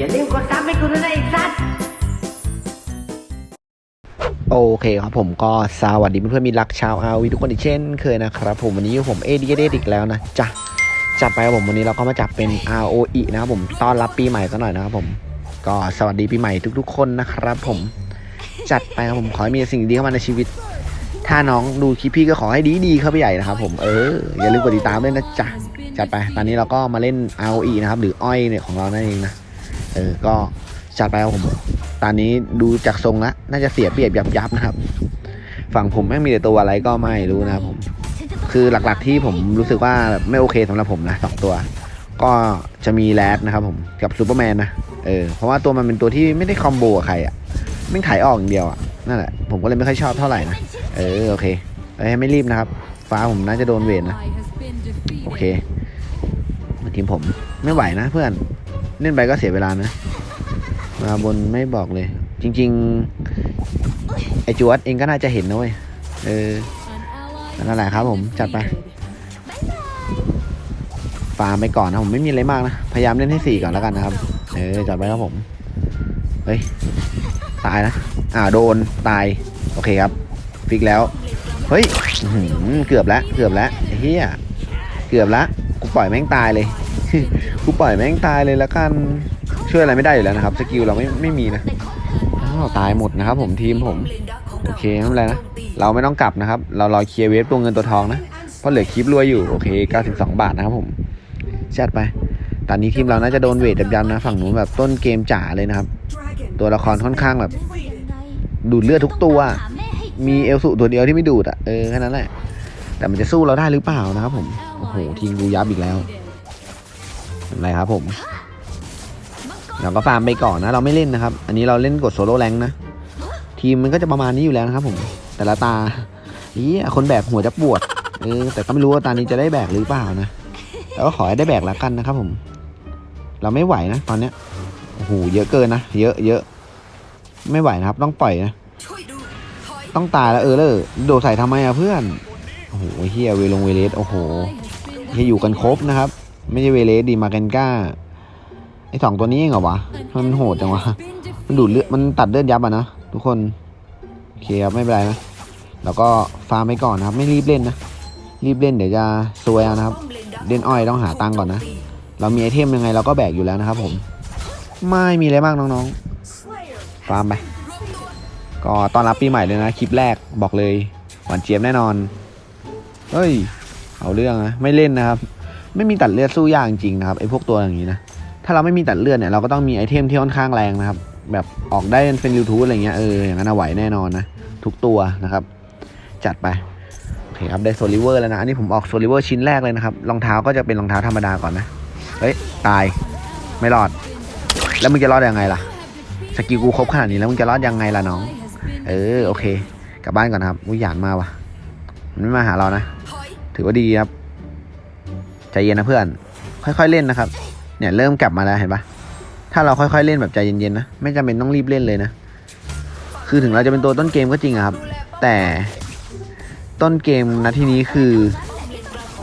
อย่าลืมกดซับให้กูด้วยนะไอ้สัตโอเคครับผมก็สวัสดีเพื่อนๆมีรักชาวอาวีทุกคนอีกเช่นเคยนะครับผมวันนี้อยู่ผมเอดีเดอีกแล้วนะจ้ะจัดไปครับผมวันนี้เราก็มาจับเป็น ROE นะครับผมต้อนรับปีใหม่ซะหน่อยนะครับผม ก็สวัสดีปีใหม่ทุก ๆ คนนะครับผมจัดไปครับผมขอให้มีสิ่งดีเข้ามาในชีวิต ถ้าน้องดูคลิปพี่ก็ขอให้ดีๆเข้าไปใหญ่นะครับผมเอออย่าลืมกดติดตามด้วยนะจ๊ะจัดไปตอนนี้เราก็มาเล่น ROE นะครับหรืออ้อยเนี่ยของเรานั่นเองนะ เออก็จัดไปครับผม ตอนนี้ดูจากทรงแล้วน่าจะเสียเปรียบยับยับนะครับ ฝั่งผมแม่งมีแต่ตัวอะไรก็ไม่รู้นะครับผม คือหลักๆที่ผมรู้สึกว่าไม่โอเคสำหรับผมนะสองตัว ก็จะมีแรดนะครับผมกับซูเปอร์แมนนะเออเพราะว่าตัวมันเป็นตัวที่ไม่ได้คอมโบกับใครอะ่ะไม่งถ่ายออกอย่างเดียวอะ่ะนั่นแหละผมก็เลยไม่ค่อยชอบเท่าไหร่นะเออโอเคเอ้ไม่รีบนะครับ ฟ้าผมน่าจะโดนเวทนะ โอเค มาทีมผมไม่ไหวนะเพื่อน เล่นไปก็เสียเวลานะ มาบนไม่บอกเลย จริง ๆ ไอจวดเองก็น่าจะเห็นนะเว้ย เออนั่นแหละครับผมจัดไปฟาร์มไปก่อนนะผมไม่มีอะไรมากนะ พยายามเล่นให้สี่ก่อนแล้วกันนะครับ เออจัดไปครับผม เฮ้ย ตายนะ อ่าโดนตาย โอเคครับ ฟิกแล้ว เฮ้ยเกือบแล้ว เกือบแล้วเฮียเกือบแล้วกูปล่อยแม่งตายเลย กูปล่อยแม่งตายเลยแล้วกันช่วยอะไรไม่ได้อยู่แล้วนะครับสกิลเราไม่ไม่มีนะอ้าตายหมดนะครับ ผมทีมผม โอเคไม่เป็นไรนะเราไม่ต้องกลับนะครับ เรารอเคลียร์เวฟตัวเงินตัวทองนะเพราะเหลือคลิปรวยอยู่โอเค 92 บาทนะครับผมชัดไปตอนนี้ทีมเราน่าจะโดนเวทยับๆนะฝั่งนู้นแบบต้นเกมจ๋าเลยนะครับ ตัวละครค่อนข้างแบบ ดูดเลือดทุกตัว มีเอลสุตัวเดียวที่ไม่ดูดอะเออแค่นั้นแหละแต่มันจะสู้เราได้หรือเปล่านะครับผมโอ้โหทีมกูยับอีกแล้ว เป็นไรครับผม เราก็ฟาร์มไปก่อนนะ เราไม่เล่นนะครับ อันนี้เราเล่นกดโซโล่แรงนะ ทีมมันก็จะประมาณนี้อยู่แล้วนะครับผม แต่ละตาอีคนแบกหัวจะปวด เออ แต่ก็ไม่รู้ว่าตานี้จะได้แบกหรือเปล่านะแต่ก็ขอให้ได้แบกล้วกันนะครับผม เราไม่ไหวนะตอนเนี้ยโอ้โห เยอะเกินนะ เยอะเยอะ ไม่ไหวนะครับ ต้องปล่อยนะ ต้องตายแล้วเออเลยโดดใส่ทำไมอะเพื่อน โอ้โหเฮียเวลงเวเลสโอ้โหเฮียอยู่กันครบนะครับ ไม่ใช่เวเลสดีมาเกนก้าไอสองตัวนี้เองเหรอวะทำไมมันโหดจังวะมันดูดเลือดมันตัดเลือดยับอะนะทุกคนโอเคครับไม่เป็นไรนะแล้วก็ฟาร์มไปก่อนนะครับ ไม่รีบเล่นนะรีบเล่นเดี๋ยวจะซวยนะครับเล่นอ้อยต้องหาตังก่อนนะ เรามีไอเทมยังไงเราก็แบกอยู่แล้วนะครับผม ไม่มีอะไรมากน้องๆฟาร์มไปก็ตอนรับปีใหม่เลยนะคลิปแรกบอกเลยหวานเจี๊ยบแน่นอนเฮ้ยเอาเรื่องนะไม่เล่นนะครับ ไม่มีตัดเลือดสู้ยากจริงนะครับไอ้พวกตัวอย่างนี้นะถ้าเราไม่มีตัดเลือดเนี่ยเราก็ต้องมีไอเทมที่ค่อนข้างแรงนะครับ แบบออกได้เป็นยูทูบอะไรเงี้ยเอออย่างนั้นไหวแน่นอนนะทุกตัวนะครับ จัดไปโอเคครับได้โซลิเวอร์แล้วนะอันนี้ผมออกโซลิเวอร์ชิ้นแรกเลยนะครับรองเท้าก็จะเป็นรองเท้าธรรมดาก่อนนะเฮ้ยตายไม่รอด แล้วมึงจะรอดยังไงล่ะสกิลกูครบขนาดนี้แล้วมึงจะรอดยังไงล่ะน้อง เออโอเค กลับบ้านก่อนครับอุ้ยหยานมาว่ะมันไม่มาหาเรานะ ถือว่าดีครับ เย็นนะเพื่อน ค่อยๆเล่นนะครับ เนี่ยเริ่มกลับมาแล้วเห็นปะถ้าเราค่อยๆเล่นแบบใจเย็นๆนะ ไม่จำเป็นต้องรีบเล่นเลยนะ คือถึงเราจะเป็นตัวต้นเกมก็จริงครับ แต่ต้นเกมนะที่นี้คือ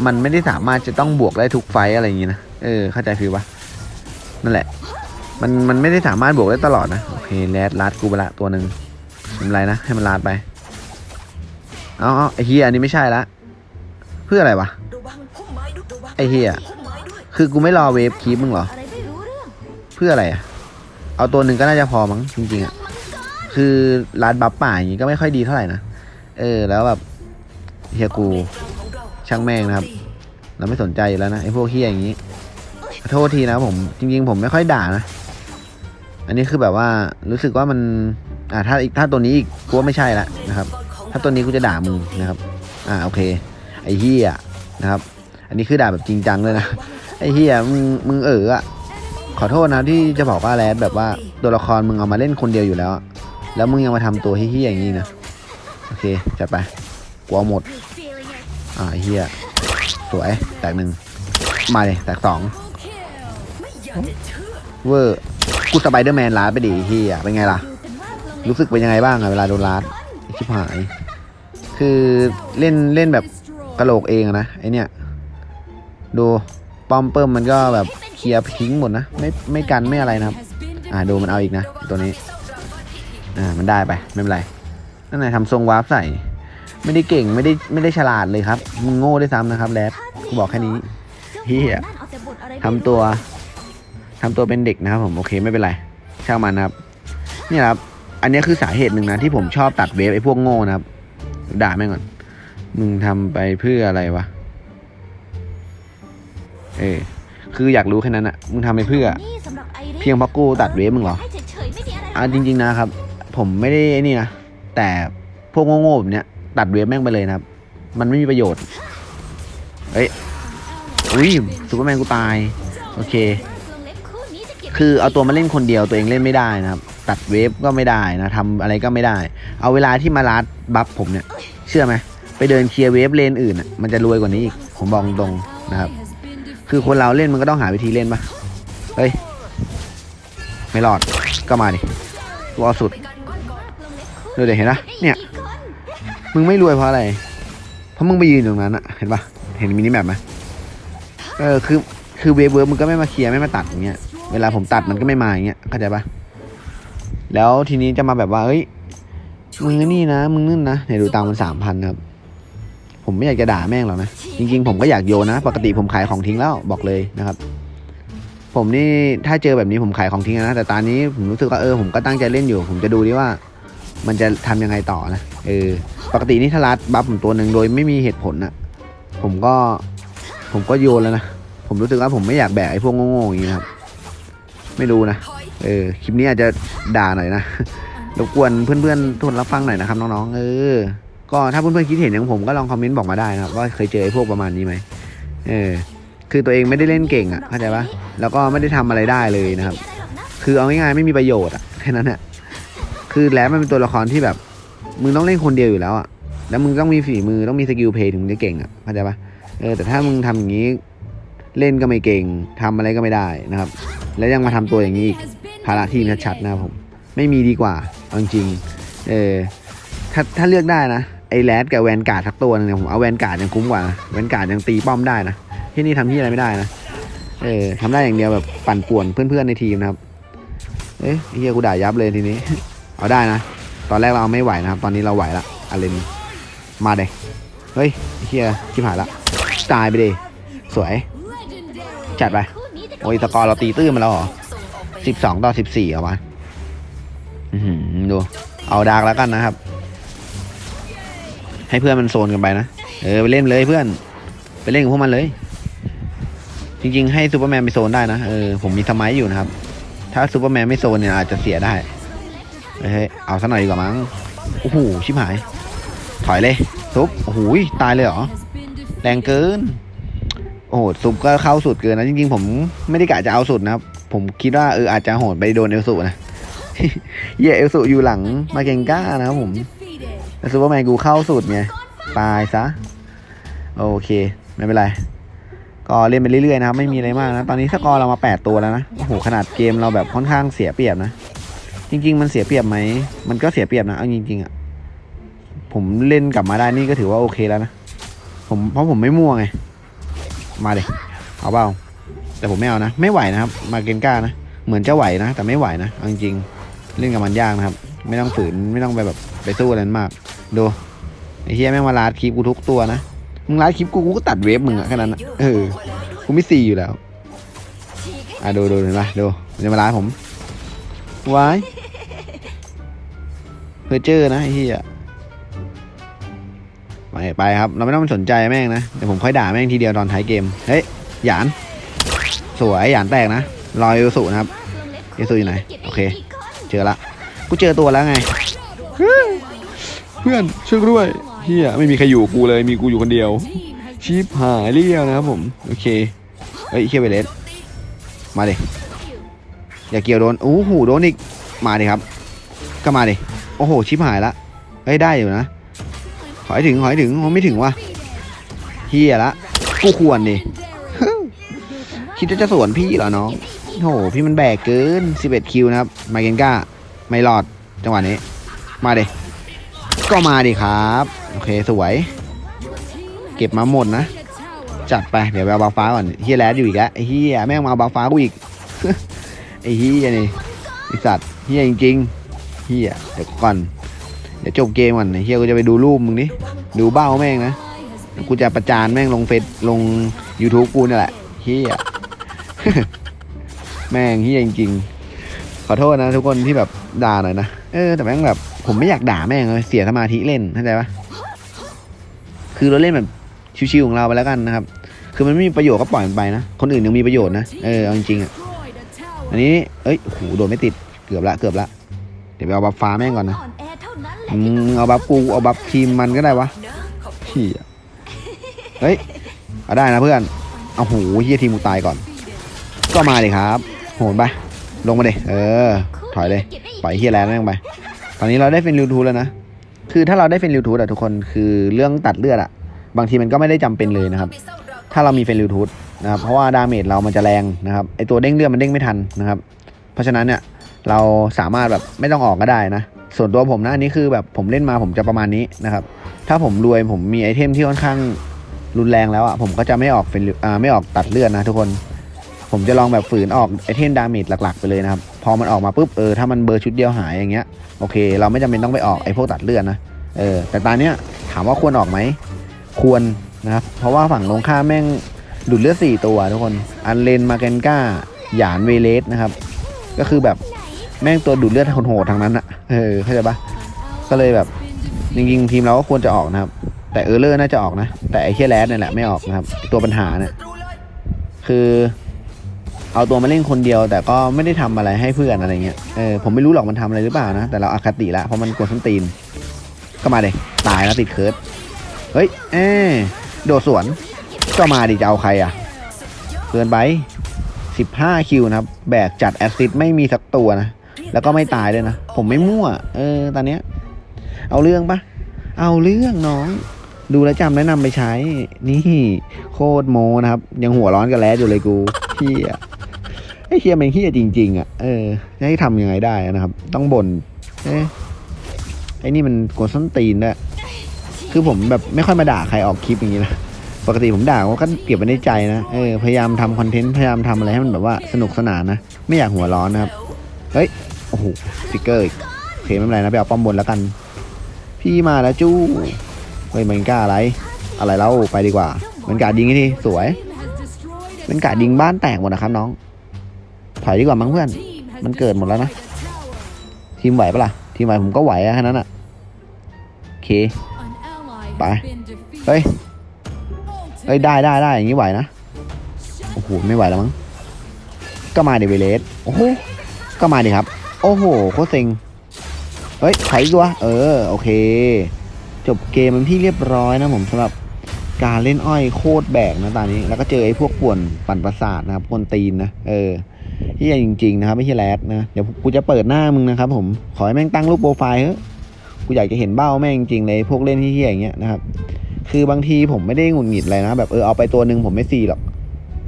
มันไม่ได้สามารถจะต้องบวกได้ทุกไฟอะไรอย่างงี้นะ เออ เข้าใจฟิลปะนั่นแหละ มันมันไม่ได้สามารถบวกได้ตลอดนะ โอเคแรดลัดกูไปละตัวหนึ่งไม่เป็นไรนะ ให้มันลาดไป เอาเอาไอเฮียอันนี้ไม่ใช่ละ เพื่ออะไรวะ ไอเฮียคือกูไม่รอเวฟคีปมึงเหรอ เพื่ออะไรอะเอาตัวหนึ่งก็น่าจะพอมั้งจริงๆอะคือร้านบัฟป่าอย่างงี้ก็ไม่ค่อยดีเท่าไหร่นะ เออ แล้วแบบเฮียกูช่างแม่งนะครับ เราไม่สนใจอยู่แล้วนะไอพวกเฮียอย่างงี้ขอโทษทีนะผมจริง ๆ ผมไม่ค่อยด่านะ อันนี้คือแบบว่ารู้สึกว่ามันอ่าถ้าอีกถ้าตัวนี้อีกกูว่าไม่ใช่ละนะครับ ถ้าตัวนี้กูจะด่ามึงนะครับ อ่าโอเค ไอเฮียนะครับ นนี้คือด่าแบบจริงจังเลยนะ ไอเฮียมึงมึงเอออะขอโทษนะที่จะบอกว่าแรดแบบว่าตัวละครมึงเอามาเล่นคนเดียวอยู่แล้ว แล้วมึงยังมาทำตัวเฮี้ยอย่างนี้นะ โอเคจัดไปกลัวหมด อ่าเฮียสวยแตกหนึ่งมาเลยแตกสองเวอร์กูสไปเดอร์แมนลาดไปดิเฮียเป็นไงล่ะ รู้สึกเป็นยังไงบ้างอะเวลาโดนลาดชิบหาย คือเล่นเล่นแบบกระโหลกเองนะไอเนี้ย ดูปอมเปิมมันก็แบบเคลียร์ทิ้งหมดนะ ไม่ไม่กันไม่อะไรนะครับ อ่าดนมันเอาอีกนะตัวนี้ อ่ามันได้ไปไม่เป็นไรนั่นไหนทำทรงวาร์ปใส่ ไม่ได้เก่งไม่ได้ไม่ได้ฉลาดเลยครับมึงโง่ได้ซ้ำนะครับแรดกูบอกแค่นี้เหี้ยทำตัวทำตัวเป็นเด็กนะครับผมโอเคไม่เป็นไรช่างมันนะครับนี่ครับ อันนี้คือสาเหตุหนึ่งนะที่ผมชอบตัดเวฟไอ้พวกโง่นะครับ ด่าแม่งก่อน มึงทำไปเพื่ออะไรวะ เออคืออยากรู้แค่นั้นอะมึงทำไปเพื่อ เพียงเพราะกูตัดเวฟมึงเหรออะจริง ๆนะครับ ผมไม่ได้ไอ้นี่นะแต่พวกโง่ๆแบบเนี้ยตัดเวฟแม่งไปเลยนะครับ มันไม่มีประโยชน์เฮ้ยอุ้ยซูเปอร์แมนกูตาย โอเค คือเอาตัวมาเล่นคนเดียวตัวเองเล่นไม่ได้นะครับ ตัดเวฟก็ไม่ได้นะทำอะไรก็ไม่ได้ เอาเวลาที่มาลัดบัฟผมเนี่ย เชื่อไหมไปเดินเคลียร์เวฟเลนอื่นอะมันจะรวยกว่านี้อีก ผมบอกตรงๆนะครับ คือคนเราเล่นมันก็ต้องหาวิธีเล่นปะเฮ้ย ไม่รอด ก็มาดิรอสุดดูเดี๋ยวเห็นปะเนี่ย มึงไม่รวยเพราะอะไร เพราะมึงไปยืนตรงนั้นอะเห็นปะเห็นมินิแมปไหมเออ คือ คือเวฟเวิร์มึงก็ไม่มาเคลียร์ไม่มาตัดอย่างเงี้ย เวลาผมตัดมันก็ไม่มาอย่างเงี้ย เข้าใจปะแล้วทีนี้จะมาแบบว่าเอ้ย มึงนี่นะ มึงนั่นนะ เนี่ยดูตังค์มันสามพันครับ ผมไม่อยากจะด่าแม่งหรอกนะ จริง ๆ ผมก็อยากโยนนะ ปกติผมขายของทิ้งแล้วบอกเลยนะครับ ผมนี่ถ้าเจอแบบนี้ผมขายของทิ้งนะ แต่ตอนนี้ผมรู้สึกว่าเออผมก็ตั้งใจเล่นอยู่ ผมจะดูดิว่า มันจะทำยังไงต่อนะ เออ ปกตินี่ถ้ารัดบัฟผมตัวหนึ่งโดยไม่มีเหตุผลนะผมก็ผมก็โยนแล้วนะ ผมรู้สึกว่าผมไม่อยากแบกไอ้พวกโง่ๆอย่างนี้นะครับไม่รู้นะ เออ คลิปนี้อาจจะด่าหน่อยนะ รบกวนเพื่อนๆทุนรับฟังหน่อยนะครับน้องๆ เออ ก็ถ้าเพื่อนๆคิดเห็นอย่างผมก็ลองคอมเมนต์บอกมาได้นะครับว่าเคยเจอไอ้พวกประมาณนี้ไหมเออคือตัวเองไม่ได้เล่นเก่งอะเข้าใจปะแล้วก็ไม่ได้ทำอะไรได้เลยนะครับ คือเอาง่ายๆไม่มีประโยชน์อะแค่นั้นแหละคือแล้วมันเป็นตัวละครที่แบบมึงต้องเล่นคนเดียวอยู่แล้วอะแล้วมึงต้องมีฝีมือต้องมีสกิลเพย์ถึงจะเก่งอะเข้าใจปะเออแต่ถ้ามึงทำอย่างนี้เล่นก็ไม่เก่งทำอะไรก็ไม่ได้นะครับ แล้วยังมาทำตัวอย่างนี้อีกภาระทีมชัดๆนะครับผม ไม่มีดีกว่าเอาจริงๆเออถ้าถ้าเลือกได้นะไอ้ แรดกับแวนการ์ดทักตัวนึงเนี่ยผมเอาแวนการ์ดยังคุ้มกว่านะแวนการ์ดยังตีป้อมได้นะที่นี่ทำที่อะไรไม่ได้นะเออทำได้อย่างเดียวแบบปั่นป่วนเพื่อนๆในทีมนะครับเอ้ยเฮียกูด่ายับเลยทีนี้ เอาได้นะ ตอนแรกเราไม่ไหวนะครับ ตอนนี้เราไหวละอาเลนมาเด็เฮ้ยเฮียชิบหายละตายไปดิสวย จัดไปโอ้ยตะกอร์เราตีตื้นมาแล้วเหรอสิบสองต่อสิบสี่เอาวะอือหือดูเอาดาร์กแล้วกันนะครับ ให้เพื่อนมันโซนกันไปนะ เออไปเล่นเลยเพื่อน ไปเล่นกับพวกมันเลย จริงๆ ให้ซูเปอร์แมนไปโซนได้นะ เออผมมีสมัยอยู่นะครับ ถ้าซูเปอร์แมนไม่โซนเนี่ยอาจจะเสียได้ เฮ้ยเอาซะหน่อยดีกว่ามั้ง โอ้โหชิบหาย ถอยเลยซุปโอ้โหตายเลยเหรอ แรงเกิน โอ้โหซุปก็เข้าสุดเกินนะจริงๆ ผมไม่ได้กะจะเอาสุดนะครับ ผมคิดว่าเอออาจจะโหดไปโดนเอลสุนะเหี้ยเอลสุอยู่หลังมาเกงก้านะครับผม ซูเปอร์แมนกูเข้าสุดไงตายซะ โอเค ไม่เป็นไร ก็เล่นไปเรื่อยๆนะครับ ไม่มีอะไรมากนะ ตอนนี้สกอร์เรามา 8 ตัวแล้วนะ โอ้โห ขนาดเกมเราแบบค่อนข้างเสียเปรียบนะ จริง ๆ มันเสียเปรียบไหม มันก็เสียเปรียบนะ เอาจริงๆอะ ผมเล่นกลับมาได้นี่ก็ถือว่าโอเคแล้วนะ ผมเพราะผมไม่มั่วไง มาเลยเอาเปล่าแต่ผมไม่เอานะ ไม่ไหวนะครับ มาเกนก้านะ เหมือนจะไหวนะ แต่ไม่ไหวนะเอาจริงๆเล่นกับมันยากนะครับ ไม่ต้องฝืน ไม่ต้องไปแบบไปสู้อะไรมาก ดูไอ้เฮียแม่งมาลาดคลิปกูทุกตัวนะ มึงลาดคลิปกูกูก็ตัดเวฟมึงอะแค่นั้นอะเออ กูไม่ซีอยู่แล้ว อะดูดูเห็นปะดูมันจะมาลาดผมวายเพอเจอร์นะไอ้เฮียไปไปครับ เราไม่ต้องสนใจแม่งนะ เดี๋ยวผมค่อยด่าแม่งทีเดียวตอนท้ายเกม เฮ้ย หยาน สวยหยานแตกนะ รอยเอลสุนะครับเอลสุอยู่ไหน โอเค เจอละ กูเจอตัวแล้วไง พื่อนช่วยด้วยเฮียไม่มีใครอยู่กูเลยมีกูอยู่คนเดียวชิปหายเรียวนะครับผมโอเคเฮ้ยเคียเวเลสมาดิอย่าเกี่ยวโดนโอ้โหโดนอีกมาดิครับ ก็มาดิโอ้โหชิปหายละเฮ้ยได้อยู่นะขอให้ถึงขอให้ถึงไม่ถึงว่ะเฮียละกูควรดิคิดว่าจะสวนพี่เหรอน้องโอ้โหพี่มันแบกเกิน 11 คิวนะครับ มาเกนก้า ไม่รอดจังหวะนี้ มาเดิ ก็มาดิครับ โอเคสวย เก็บมาหมดนะ จัดไปเดี๋ยวไปเอาบาฟ้าก่อนเฮียแรดอยู่อีกแล้วไอ้เฮียแม่งมาเอาบาฟ้ากูอีกไอ้เฮียนี่ไอสัตว์เฮียจริงๆเฮียเดี๋ยวก่อนเดี๋ยวจบเกมก่อนเฮียกูจะไปดูรูปมึงดิดูเบ้าแม่งนะกูจะประจานแม่งลงเฟซลง YouTube กูนี่แหละเฮียแม่งเฮียจริงๆขอโทษนะทุกคนที่แบบด่าหน่อยนะ เออแต่แม่งแบบ ผมไม่อยากด่าแม่งเลยเสียสมาธิเล่นเข้าใจปะคือเราเล่นแบบชิวๆของเราไปแล้วกันนะครับ คือมันไม่มีประโยชน์ก็ปล่อยมันไปนะ คนอื่นยังมีประโยชน์นะ เออเอาจริงๆอะ อันนี้ เอ้ยโอ้โหโดนไม่ติด เกือบละ เกือบละ เดี๋ยวไปเอาบัฟฟ้าแม่งก่อนนะอ่อนแอเท่านั้นแหละอืมเอาบัฟกู เอาบัฟทีมมันก็ได้วะเฮียเฮ้ย เอาได้นะเพื่อน เอาหูเฮียทีมกูตายก่อน ก็มาเลยครับ โหนไป ลงมาเลยเออ ถอยเลย ปล่อยเฮียแลนด์แม่งไป ตอนนี้เราได้เฟนริวทูแล้วนะ คือถ้าเราได้เฟนริวทูอะทุกคนคือเรื่องตัดเลือดอะบางทีมันก็ไม่ได้จำเป็นเลยนะครับ ถ้าเรามีเฟนริวทูนะครับเพราะว่าดาเมจเรามันจะแรงนะครับไอตัวเด้งเลือดมันเด้งไม่ทันนะครับ เพราะฉะนั้นเนี่ยเราสามารถแบบไม่ต้องออกก็ได้นะ ส่วนตัวผมนะอันนี้คือแบบผมเล่นมาผมจะประมาณนี้นะครับ ถ้าผมรวยผมมีไอเทมที่ค่อนข้างรุนแรงแล้วอะผมก็จะไม่ออกเฟนอ่าไม่ออกตัดเลือดนะทุกคน ผมจะลองแบบฝืนออกไอเทมดาเมจหลักๆ ไปเลยนะครับ พอมันออกมาปุ๊บเออถ้ามันเบอร์ชุดเดียวหายอย่างเงี้ยโอเค เราไม่จำเป็นต้องไปออกไอพวกตัดเลือดนะเออแต่ตอนเนี้ยถามว่าควรออกไหมควรนะครับเพราะว่าฝั่งตรงข้าแม่งดูดเลือดสี่ตัวทุกคนอันเลนมาเกนก้าหยานเวเลสนะครับ ก็คือแบบแม่งตัวดูดเลือดโหดๆทางนั้นอะเออเข้าใจปะก็เลยแบบจริงๆทีมเราก็ควรจะออกนะครับ แต่เออร์เลอร์น่าจะออกนะ แต่ไอ้เคียแรดเนี่ยแหละไม่ออกนะครับ ตัวปัญหาเนี่ยคือ เอาตัวมาเล่นคนเดียว แต่ก็ไม่ได้ทำอะไรให้เพื่อนอะไรเงี้ยเออผมไม่รู้หรอกมันทำอะไรหรือเปล่านะ แต่เราอาคติละเพราะมันกดส้นตีน ก็มาเลยตายแล้วติดเคิร์ดเฮ้ยเออโดดสวนก็มาดิจะเอาใครอะเกินไป15 คิวนะครับ แบกจัดแอสซิดไม่มีสักตัวนะ แล้วก็ไม่ตายเลยนะ ผมไม่มั่ว เออ ตอนเนี้ย เอาเรื่องปะ เอาเรื่องน้อง ดูแลจำแนะนำไปใช้ นี่ โคตรโมนะครับ ยังหัวร้อนกับแล้อยู่เลยกูเฮีย เฮียเป็นเฮียจริงๆอะเออให้ทำยังไงได้นะครับ ต้องบ่นเอ๊ะไอ้นี่มันกดส้นตีนด้วยคือผมแบบไม่ค่อยมาด่าใครออกคลิปอย่างนี้นะปกติผมด่าก็เก็บไว้ในใจนะเออพยายามทำคอนเทนต์พยายามทำอะไรให้มันแบบว่าสนุกสนานนะ ไม่อยากหัวร้อนนะครับเฮ้ยโอ้โหสติกเกอร์อีกโอเคไม่เป็นไรนะไปเอาป้อมบนแล้วกัน พี่มาแล้วจู้เฮ้ยมันกล้าอะไร อะไรเล่าไปดีกว่า มันกาดยิงทีสวย มันกาดยิงบ้านแตกหมดนะครับน้อง ถอยดีกว่ามั้งเพื่อน มันเกิดหมดแล้วนะ ทีมไหวปะล่ะ ทีมไหวผมก็ไหวอะแค่นั้นอะโอเค ไป เฮ้ย เฮ้ย ได้ได้ได้อย่างนี้ไหวนะ โอ้โห ไม่ไหวแล้วมั้ง ก็มาดิเวเลสโอ้โห ก็มาดิครับ โอ้โห โคตรเซ็ง เฮ้ยไถตัวเออ โอเค จบเกมเป็นที่เรียบร้อยนะผมสำหรับการเล่นอ้อยโคตรแบกนะตอนนี้ แล้วก็เจอไอ้พวกป่วนปั่นประสาทนะครับกวนตีนนะ เออ ที่จริงๆนะครับไม่ใช่แรดนะเดี๋ยวกูจะเปิดหน้ามึงนะครับ ผมขอให้แม่งตั้งรูปโปรไฟล์เฮ้กูอยากจะเห็นเบ้าแม่งจริงๆเลยพวกเล่นที่เฮียอย่างเงี้ยนะครับ คือบางทีผมไม่ได้หงุดหงิดอะไรนะ แบบเออเอาไปตัวหนึ่งผมไม่ซีหรอก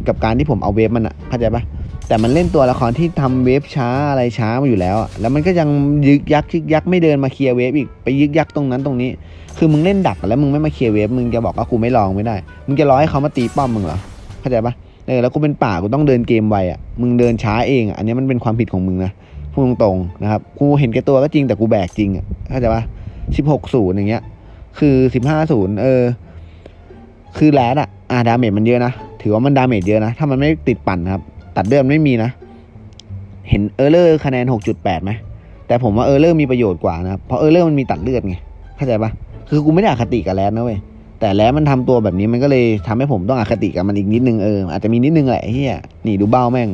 กับการที่ผมเอาเวฟมันอะเข้าใจปะแต่มันเล่นตัวละครที่ทำเวฟช้าอะไรช้ามาอยู่แล้วอะแล้วมันก็ยังยึกยักยึกยักไม่เดินมาเคลียร์เวฟอีกไปยึกยักตรงนั้นตรงนี้ คือมึงเล่นดักแล้วมึงไม่มาเคลียร์เวฟมึงจะบอกว่ากูไม่ลองไม่ได้ มึงจะรอให้เขามาตีป้อมมึงเหรอเข้าใจปะ เออแล้วกูเป็นป่ากูต้องเดินเกมไวอะมึงเดินช้าเองอะอันนี้มันเป็นความผิดของมึงนะพูดตรงๆนะครับกูเห็นแก่ตัวก็จริงแต่กูแบกจริงอะเข้าใจปะสิบหกศูนย์อย่างเงี้ย คือสิบห้าศูนย์เออ คือแรดอะอ่าดาเมจมันเยอะนะถือว่ามันดาเมจเยอะนะ ถ้ามันไม่ติดปั่นนะครับ ตัดเลือดไม่มีนะ เห็นเออร์เลอร์คะแนน6.8ไหมแต่ผมว่าเออร์เลอร์มีประโยชน์กว่านะครับเพราะเออร์เลอร์มันมีตัดเลือดไงเข้าใจปะคือกูไม่ได้อคติกับแรดนะเว้ย แต่แรดมันทำตัวแบบนี้มันก็เลยทำให้ผมต้องอคติกับมันอีกนิดนึงเอออาจจะมีนิดนึงแหละเฮียนี่ดูเบ้าแม่ง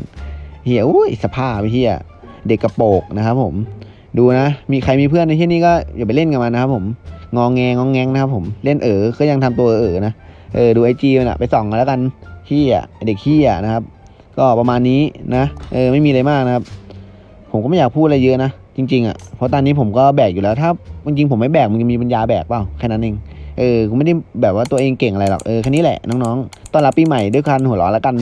เฮียอุ้ยสภาพไอ้เฮียเด็กกระโปกนะครับผม ดูนะ มีใครมีเพื่อนในที่นี้ก็อย่าไปเล่นกับมันนะครับผมงองแงงองแงงนะครับผมเล่นเออก็ยังทำตัวเออนะเออดูไอจีมันอะไปส่องกันแล้วกันเฮียเด็กเฮียนะครับ ก็ประมาณนี้นะเออไม่มีอะไรมากนะครับ ผมก็ไม่อยากพูดอะไรเยอะนะจริงๆอะเพราะตอนนี้ผมก็แบกอยู่แล้วถ้าจริงๆผมไม่แบกมึงจะมีปัญญาแบกเปล่าแค่นั้นเอง เออกูไม่ได้แบบว่าตัวเองเก่งอะไรหรอกเออแค่นี้แหละน้องๆตอนรับปีใหม่ด้วยกันหัวเราะแล้วกัน